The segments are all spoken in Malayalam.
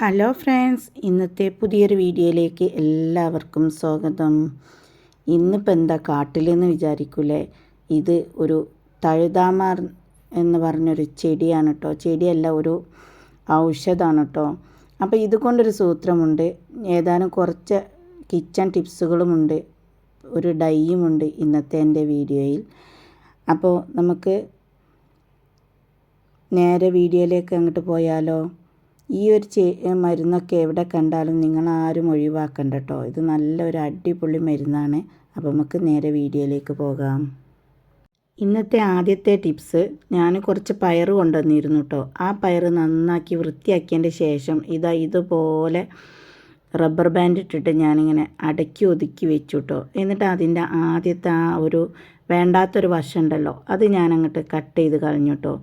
ഹലോ ഫ്രണ്ട്സ് ഇന്നത്തെ പുതിയൊരു വീഡിയോയിലേക്ക് എല്ലാവർക്കും സ്വാഗതം. ഇന്നിപ്പോൾ എന്താ കാട്ടിലെന്ന് വിചാരിക്കൂലേ? ഇത് ഒരു തഴുതാമാർ എന്ന് പറഞ്ഞൊരു ചെടിയാണ് കേട്ടോ ചെടിയല്ല ഒരു ഔഷധമാണ് കേട്ടോ അപ്പോൾ ഇതുകൊണ്ടൊരു സൂത്രമുണ്ട്. ഏതാനും കുറച്ച് കിച്ചൺ ടിപ്സുകളുമുണ്ട്. ഒരു ഡൈയുമുണ്ട് ഇന്നത്തെ എന്റെ വീഡിയോയിൽ. അപ്പോൾ നമുക്ക് നേരെ വീഡിയോയിലേക്ക് അങ്ങോട്ട് പോയാലോ? ഈ ഒരു ചെ മരുന്നൊക്കെ എവിടെ കണ്ടാലും നിങ്ങൾ ആരും ഒഴിവാക്കണ്ട കേട്ടോ ഇത് നല്ലൊരു അടിപൊളി മരുന്നാണ്. അപ്പോൾ നമുക്ക് നേരെ വീഡിയോയിലേക്ക് പോകാം. ഇന്നത്തെ ആദ്യത്തെ ടിപ്സ് ഞാൻ കുറച്ച് പയർ കൊണ്ടുവന്നിരുന്നു കേട്ടോ ആ പയർ നന്നാക്കി വൃത്തിയാക്കിയതിന്റെ ശേഷം ഇതാ ഇതുപോലെ റബ്ബർ ബാൻഡ് ഇട്ടിട്ട് ഞാനിങ്ങനെ അടക്കി ഒതുക്കി വെച്ചു കേട്ടോ എന്നിട്ട് അതിന്റെ ആദ്യത്തെ ആ ഒരു വേണ്ടാത്തൊരു വശമുണ്ടല്ലോ. അത് ഞാൻ അങ്ങോട്ട് കട്ട് ചെയ്ത് കളഞ്ഞു കേട്ടോ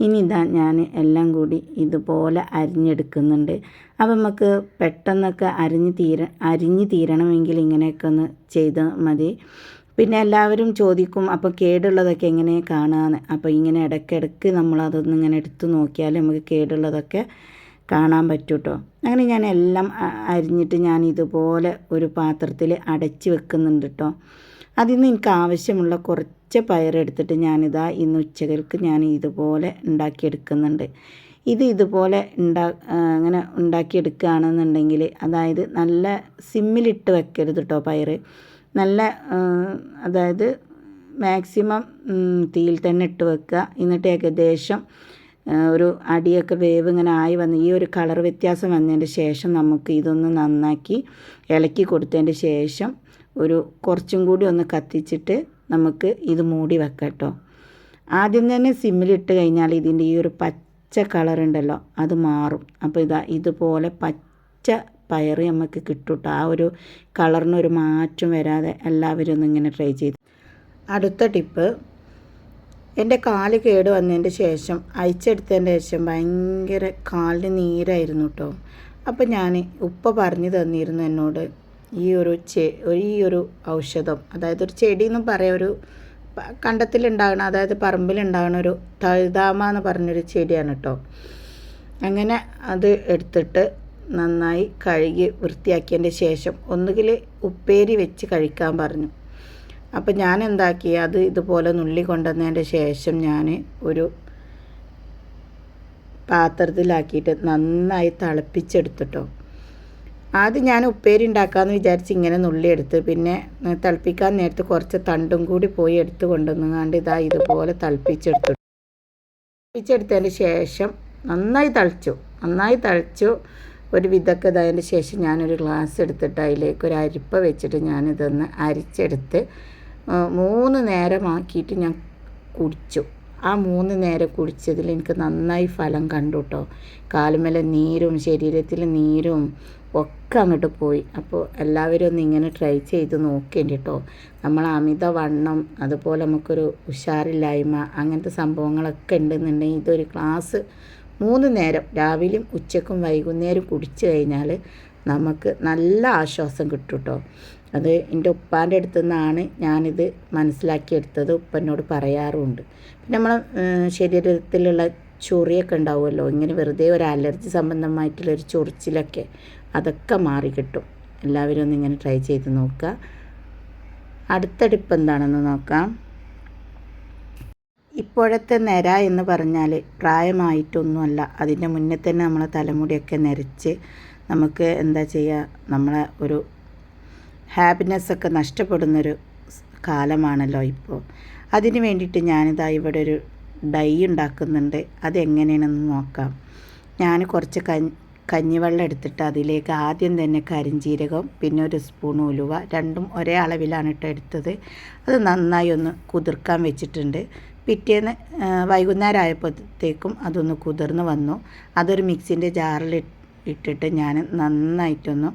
ഇനി ഇതാ ഞാൻ എല്ലാം കൂടി ഇതുപോലെ അരിഞ്ഞെടുക്കുന്നുണ്ട്. അപ്പം നമുക്ക് പെട്ടെന്നൊക്കെ അരിഞ്ഞ് തീര അരിഞ്ഞ് തീരണമെങ്കിൽ ഇങ്ങനെയൊക്കെ ഒന്ന് ചെയ്താൽ മതി. പിന്നെ എല്ലാവരും ചോദിക്കും അപ്പോൾ കേടുള്ളതൊക്കെ എങ്ങനെ കാണാമെന്ന് അപ്പോൾ ഇങ്ങനെ ഇടയ്ക്കിടയ്ക്ക് നമ്മളതൊന്ന് ഇങ്ങനെ എടുത്തു നോക്കിയാൽ നമുക്ക് കേടുള്ളതൊക്കെ കാണാൻ പറ്റും കേട്ടോ അങ്ങനെ ഞാൻ എല്ലാം അരിഞ്ഞിട്ട് ഞാൻ ഇതുപോലെ ഒരു പാത്രത്തിൽ അടച്ച് വെക്കുന്നുണ്ട് കേട്ടോ അതിൽ നിന്ന് എനിക്ക് ആവശ്യമുള്ള കുറച്ച് പയറെടുത്തിട്ട് ഞാനിതാ ഇന്ന് ഉച്ചകൾക്ക് ഞാൻ ഇതുപോലെ ഉണ്ടാക്കിയെടുക്കുന്നുണ്ട്. ഇത് ഇതുപോലെ ഉണ്ടാ അങ്ങനെ ഉണ്ടാക്കിയെടുക്കുകയാണെന്നുണ്ടെങ്കിൽ അതായത് നല്ല സിമ്മിലിട്ട് വെക്കരുത് കേട്ടോ പയർ നല്ല അതായത് മാക്സിമം തീയിൽ തന്നെ ഇട്ട് വെക്കുക. എന്നിട്ട് ഏകദേശം ഒരു അടിയൊക്കെ വേവ് ഇങ്ങനെ ആയി വന്ന് ഈ ഒരു കളർ വ്യത്യാസം വന്നതിന്റെ ശേഷം നമുക്ക് ഇതൊന്ന് നന്നാക്കി ഇളക്കി കൊടുത്തതിന്റെ ശേഷം ഒരു കുറച്ചും കൂടി ഒന്ന് കത്തിച്ചിട്ട് നമുക്ക് ഇത് മൂടി വെക്കാം കേട്ടോ ആദ്യം തന്നെ സിമ്മിലിട്ട് കഴിഞ്ഞാൽ ഇതിന്റെ ഈ ഒരു പച്ച കളർ ഉണ്ടല്ലോ അത് മാറും. അപ്പോൾ ഇതാ ഇതുപോലെ പച്ച പയർ നമുക്ക് കിട്ടും ആ ഒരു കളറിനൊരു മാറ്റം വരാതെ എല്ലാവരും ഒന്ന് ഇങ്ങനെ ട്രൈ ചെയ്ത്. അടുത്ത ടിപ്പ് എന്റെ കാൽ കേട് വന്നതിന്റെ ശേഷം അയച്ചെടുത്തതിന്റെ ശേഷം ഭയങ്കര കാലിന് നീരായിരുന്നു കേട്ടോ. അപ്പോൾ ഞാൻ ഉപ്പ പറഞ്ഞു തന്നിരുന്നു എന്നോട് ഈ ഒരു ചെ ഈ ഒരു ഔഷധം അതായത് ഒരു ചെടി എന്ന് പറയാം ഒരു കണ്ടത്തിലുണ്ടാകുന്ന അതായത് പറമ്പിലുണ്ടാകണ ഒരു തഴുതാമ എന്ന് പറഞ്ഞൊരു ചെടിയാണ് കേട്ടോ അങ്ങനെ അത് എടുത്തിട്ട് നന്നായി കഴുകി വൃത്തിയാക്കിയതിന്റെ ശേഷം ഒന്നുകിൽ ഉപ്പേരി വെച്ച് കഴിക്കാൻ പറഞ്ഞു. അപ്പോൾ ഞാൻ എന്താക്കി അത് ഇതുപോലെ നുള്ളി കൊണ്ടുവന്നതിന്റെ ശേഷം ഞാൻ ഒരു പാത്രത്തിലാക്കിയിട്ട് നന്നായി തിളപ്പിച്ചെടുത്തിട്ടോ ആദ്യം ഞാൻ ഉപ്പേരി ഉണ്ടാക്കാമെന്ന് വിചാരിച്ച് ഇങ്ങനെ നുള്ളി നുള്ളിയെടുത്ത് പിന്നെ തിളപ്പിക്കാൻ നേരത്ത് കുറച്ച് തണ്ടും കൂടി പോയി എടുത്ത് കൊണ്ടുവന്നുകൊണ്ട് ഇതാ ഇതുപോലെ തിളപ്പിച്ചെടുത്തു. തിളപ്പിച്ചെടുത്തതിന് ശേഷം നന്നായി തളിച്ചു. നന്നായി തളിച്ചു. ഒരു വിധമൊക്കെ ഇതായതിന് ശേഷം ഞാനൊരു ഗ്ലാസ് എടുത്തിട്ട് അതിലേക്ക് ഒരു അരിപ്പ വെച്ചിട്ട് ഞാനിതൊന്ന് അരിച്ചെടുത്ത് മൂന്ന് നേരമാക്കിയിട്ട് ഞാൻ കുടിച്ചു. ആ മൂന്ന് നേരം കുടിച്ചതിൽ എനിക്ക് നന്നായി ഫലം കണ്ടു കേട്ടോ കാലുമേലെ നീരും ശരീരത്തിൽ നീരും ഒക്കെ അങ്ങോട്ട് പോയി. അപ്പോൾ എല്ലാവരും ഒന്ന് ഇങ്ങനെ ട്രൈ ചെയ്ത് നോക്കേണ്ടി കേട്ടോ നമ്മൾ അമിത വണ്ണം അതുപോലെ നമുക്കൊരു ഉഷാറില്ലായ്മ അങ്ങനത്തെ സംഭവങ്ങളൊക്കെ ഉണ്ടെന്നുണ്ടെങ്കിൽ ഇതൊരു ക്ലാസ് മൂന്ന് നേരം രാവിലെയും ഉച്ചക്കും വൈകുന്നേരം കുടിച്ചു കഴിഞ്ഞാൽ നമുക്ക് നല്ല ആശ്വാസം കിട്ടും കേട്ടോ അത് എന്റെ ഉപ്പാന്റെ അടുത്തു നിന്നാണ് ഞാനിത് മനസ്സിലാക്കിയെടുത്തത് ഉപ്പനോട് പറയാറുമുണ്ട് പിന്നെ നമ്മളെ ശരീരത്തിലുള്ള ചൊറിയൊക്കെ ഉണ്ടാവുമല്ലോ ഇങ്ങനെ വെറുതെ ഒരു അലർജി സംബന്ധമായിട്ടുള്ളൊരു ചൊറിച്ചിലൊക്കെ അതൊക്കെ മാറി കിട്ടും. എല്ലാവരും ഒന്ന് ഇങ്ങനെ ട്രൈ ചെയ്ത് നോക്കുക. അടുത്തടിപ്പ് എന്താണെന്ന് നോക്കാം. ഇപ്പോഴത്തെ നിര എന്ന് പറഞ്ഞാൽ പ്രായമായിട്ടൊന്നുമല്ല. അതിന്റെ മുന്നേ തന്നെ നമ്മളെ തലമുടിയൊക്കെ നിരച്ച് നമുക്ക് എന്താ ചെയ്യുക നമ്മളെ ഒരു ഹാപ്പിനെസ്സൊക്കെ നഷ്ടപ്പെടുന്നൊരു കാലമാണല്ലോ ഇപ്പോൾ അതിന് വേണ്ടിയിട്ട് ഞാനിതാ ഇവിടെ ഒരു ഡൈ ഉണ്ടാക്കുന്നുണ്ട്. അതെങ്ങനെയാണെന്ന് നോക്കാം. ഞാൻ കുറച്ച് കഞ്ഞിവെള്ളം എടുത്തിട്ട് അതിലേക്ക് ആദ്യം തന്നെ കരിഞ്ചീരകം പിന്നെ ഒരു സ്പൂൺ ഉലുവ രണ്ടും ഒരേ അളവിലാണ് ഇട്ട് എടുത്തത്. അത് നന്നായി ഒന്ന് കുതിർക്കാൻ വെച്ചിട്ടുണ്ട്. പിറ്റേന്ന് വൈകുന്നേരം ആയപ്പോഴത്തേക്കും അതൊന്ന് കുതിർന്ന് വന്നു. അതൊരു മിക്സിന്റെ ജാറിൽ ഇട്ടിട്ട് ഞാൻ നന്നായിട്ടൊന്ന്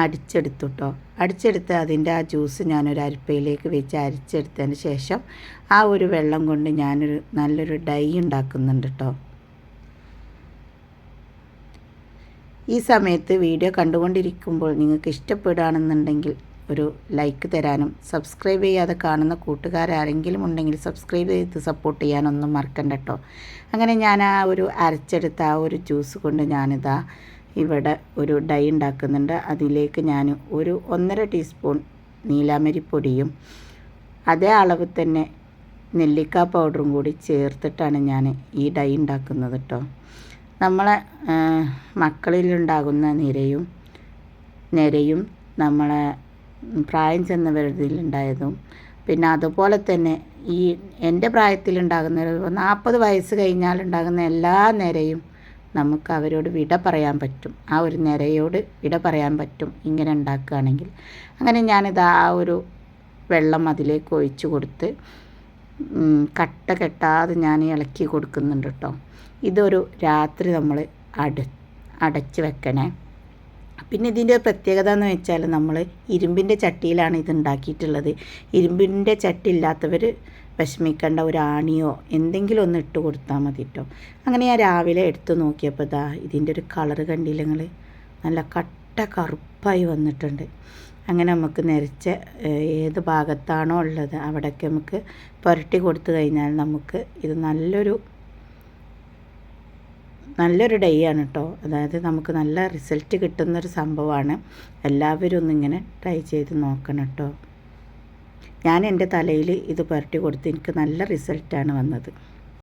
അടിച്ചെടുത്തു കേട്ടോ അടിച്ചെടുത്ത് അതിന്റെ ആ ജ്യൂസ് ഞാനൊരു അരിപ്പയിലേക്ക് വെച്ച് അരിച്ചെടുത്തതിന് ശേഷം ആ ഒരു വെള്ളം കൊണ്ട് ഞാനൊരു നല്ലൊരു ഡൈ ഉണ്ടാക്കുന്നുണ്ട് കേട്ടോ ഈ സമയത്ത് വീഡിയോ കണ്ടുകൊണ്ടിരിക്കുമ്പോൾ നിങ്ങൾക്ക് ഇഷ്ടപ്പെടുകയാണെന്നുണ്ടെങ്കിൽ ഒരു ലൈക്ക് തരാനും സബ്സ്ക്രൈബ് ചെയ്യാതെ കാണുന്ന കൂട്ടുകാരാരെങ്കിലും ഉണ്ടെങ്കിൽ സബ്സ്ക്രൈബ് ചെയ്ത് സപ്പോർട്ട് ചെയ്യാനൊന്നും മറക്കണ്ട കേട്ടോ അങ്ങനെ ഞാൻ ആ ഒരു അരച്ചെടുത്ത ആ ഒരു ജ്യൂസ് കൊണ്ട് ഞാനിതാ ഇവിടെ ഒരു ഡൈ ഉണ്ടാക്കുന്നുണ്ട്. അതിലേക്ക് ഞാൻ ഒരു ഒന്നര ടീസ്പൂൺ നീലാമരിപ്പൊടിയും അതേ അളവ് തന്നെ നെല്ലിക്ക പൗഡറും കൂടി ചേർത്തിട്ടാണ് ഞാൻ ഈ ഡൈ ഉണ്ടാക്കുന്നത് കേട്ടോ നമ്മളെ മക്കളിലുണ്ടാകുന്ന നിരയും നിരയും നമ്മളെ പ്രായം ചെന്നവരിലുണ്ടായതും പിന്നെ അതുപോലെ തന്നെ ഈ എന്റെ പ്രായത്തിലുണ്ടാകുന്ന ഒരു നാൽപ്പത് വയസ്സ് കഴിഞ്ഞാലുണ്ടാകുന്ന എല്ലാ നിരയും നമുക്ക് അവരോട് വിട പറയാൻ പറ്റും. ആ ഒരു നിരയോട് വിട പറയാൻ പറ്റും ഇങ്ങനെ ഉണ്ടാക്കുകയാണെങ്കിൽ. അങ്ങനെ ഞാനിത് ആ ഒരു വെള്ളം അതിലേക്ക് ഒഴിച്ച് കൊടുത്ത് കട്ട കെട്ടാതെ ഞാൻ ഇളക്കി കൊടുക്കുന്നുണ്ട് കേട്ടോ. ഇതൊരു രാത്രി നമ്മൾ അട അടച്ച് വെക്കണേ. പിന്നെ ഇതിന്റെ പ്രത്യേകത എന്ന് വെച്ചാൽ നമ്മൾ ഇരുമ്പിന്റെ ചട്ടിയിലാണ് ഇത് ഉണ്ടാക്കിയിട്ടുള്ളത്. ഇരുമ്പിന്റെ ചട്ടി ഇല്ലാത്തവർ വിഷമിക്കേണ്ട ഒരു ആണിയോ എന്തെങ്കിലും ഒന്ന് ഇട്ട് കൊടുത്താൽ മതി കേട്ടോ. അങ്ങനെ ഞാൻ രാവിലെ എടുത്ത് നോക്കിയപ്പോൾ ഇതാ ഇതിന്റെ ഒരു കളറ് കണ്ടില്ല നിങ്ങൾ നല്ല കട്ട കറുപ്പായി വന്നിട്ടുണ്ട്. അങ്ങനെ നമുക്ക് നിരച്ച ഏത് ഭാഗത്താണോ ഉള്ളത് അവിടെയൊക്കെ നമുക്ക് പുരട്ടി കൊടുത്തു കഴിഞ്ഞാൽ നമുക്ക് ഇത് നല്ലൊരു നല്ലൊരു ഡേ ആണ് കേട്ടോ അതായത് നമുക്ക് നല്ല റിസൾട്ട് കിട്ടുന്നൊരു സംഭവമാണ്. എല്ലാവരും ഒന്നിങ്ങനെ ട്രൈ ചെയ്ത് നോക്കണം കേട്ടോ ഞാൻ എന്റെ തലയിൽ ഇത് പുരട്ടി കൊടുത്ത് എനിക്ക് നല്ല റിസൾട്ടാണ് വന്നത്.